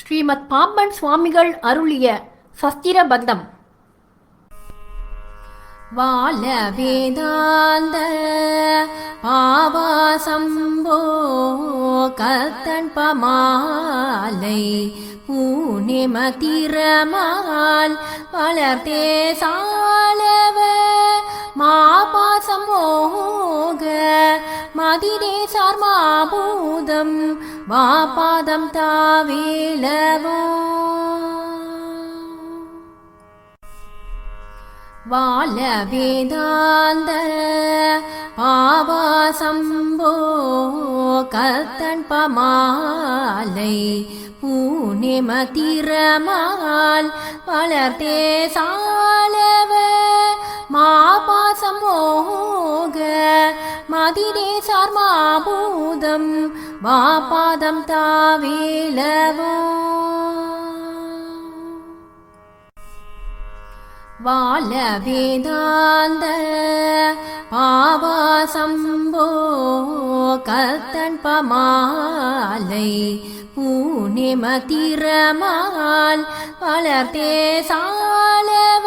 ஸ்ரீமத் பாம்பன் சுவாமிகள் அருளிய சஸ்திரபந்தம். வாழ வேதாந்த பாவாசம்போ கத்தன் பமாலை பூனிமதிரமால் வளர்த்தே சாலவ மாபாசம் மோக மதிரே சார்மாபூதம் வாபாதம் தாவேலவோ. வாழ வேதாந்த பாவாசம்போ கத்தன் பமாலை பூனிமதிரமால் வளர்த்தே சார் மதிரே சார்மாபூதம் வாபாதம் தாவேலவோ. வாழ வேதாந்த பாவாசம்போ கத்தன் பமாலை பூனிமதிரமால் வளர்த்தே சாலவ.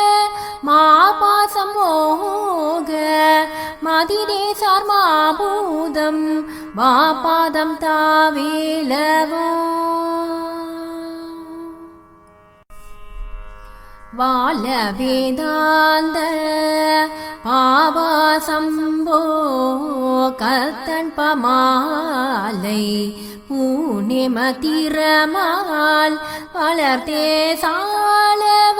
மாபாசம் ஓக மதிரே மாபூதம் மாபாதம் தாவேலவோ. வாழ வேதாந்த பாவாசம்போ கத்தன் பமாலை பூனிமதிரமால் வளர்த்தே சாலவ.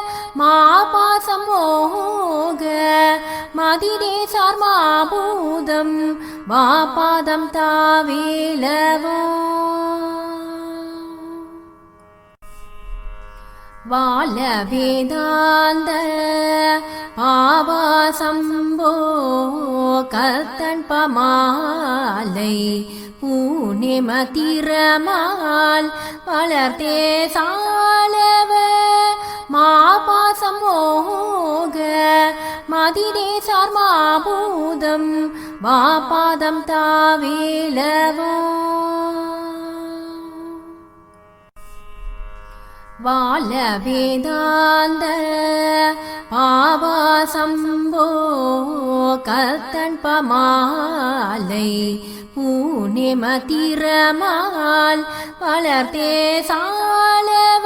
மாபாசம் ஓக மதிதேசார் மாபூதம் மாபாதம் தாவேலவோ. வாழ வேதாந்த பாவாசம்போ கத்தன் பமாலை பூனிமதிரமால் வளர்த்தே சாலவர் மோக மதிரே சார்மாபூதம் வாபாதம் தாவேலவோ. வாழ வேதாந்த பாவாசம்போ கத்தன் பமாலை பூனிமதிரமால் வளர்த்தே சாலவ.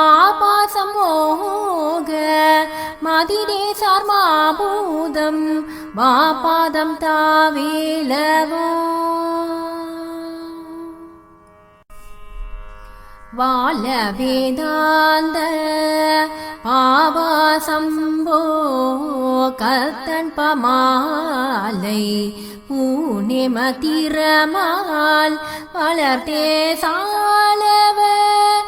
ஆபாசம் ஓக மதிரே சார்மாபூதம் மாபாதம் தாவேலவோ. வாழ வேதாந்த பாவாசம்போ கத்தன் பமாலை பூனிம திறமால் வளர்த்தே சாலவர்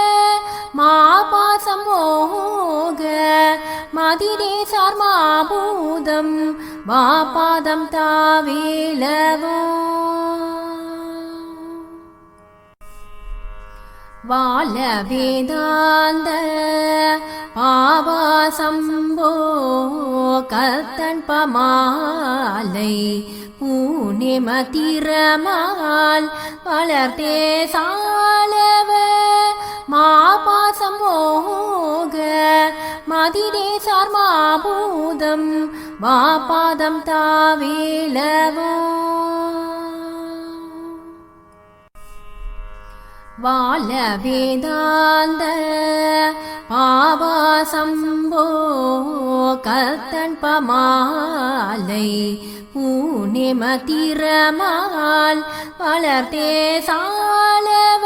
மதிரே சார்மாபூதம் மாபாதம் தாவேலவோ. வாழ வேதாந்த பாவாசம்போ கர்த்தன் பமாலை பூனிமதிரமால் திறமால் சாலை சாலவ மாபாசம் மோக மதிரே சார்மாபூதம் மாபாதம் தாவேலவோ வாழ வேதாந்த பாவாசம்போ கத்தன் பமாலை பூனிம திறமால் வளர்த்தே சாலவ.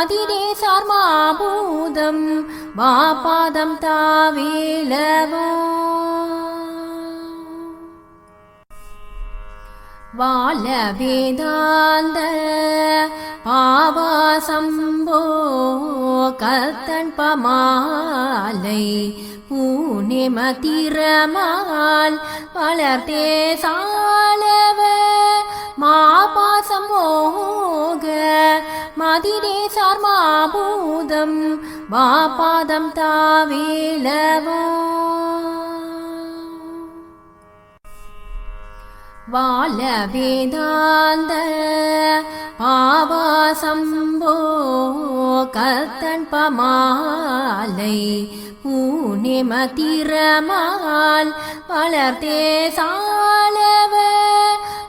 மதிரே சார்மாபூதம் வாபாதம் தாவேலவோ. வாழ வேதாந்த பாவாசம்போ கத்தன் பமாலை பூனிமதிரமால் வளர்த்தே சாலவ மோக மதிரே சார்மாபூதம் வாபாதம் தாவேலவோ. வாழ வேதாந்த பாவாசம்போ கத்தன் பமாலை பூனிமதிரமால் வளர்த்தே சாலவர்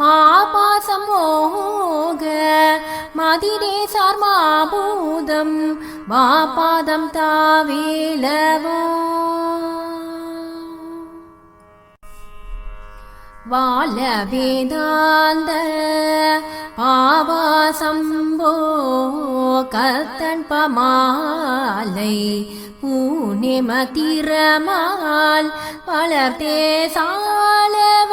மாபாசம் மோக மதிரே சார்மாபூதம் மாபாதம் தாவேலவோ. வாழ வேதாந்த பாவாசம்போ கத்தன் பமாலை பூனிமதிரமால் வளர்த்தே சாலவ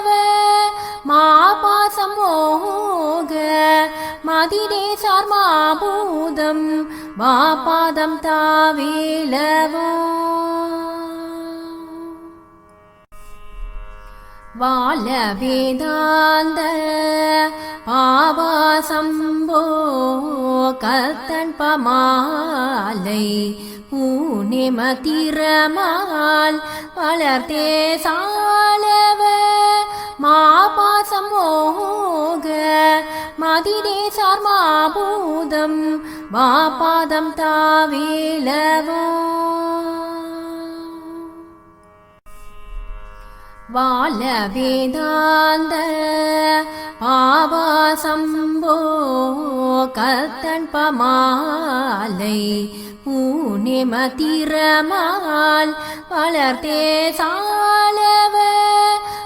மாபாசம் மோக மதிரே சார்மாபூதம் வாபாதம் தாவேலவோ. வாழ வேதாந்த பாவாசம்போ கத்தன் பமாலை பூனிமதிரமால் வளர்த்தே சாலவ வாபாதம் தாவேலவோ. வாழ வேதாந்த பாவாசம்போ கத்தன் பமாலை பூனிமதிரமால் வளர்த்தே சாலவர்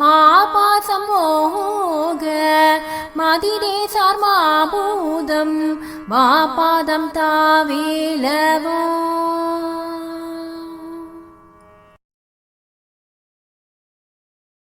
மாபாசம் மோக மதிரே சார் மாபூதம் மாபாதம் வால தாவேலவோ.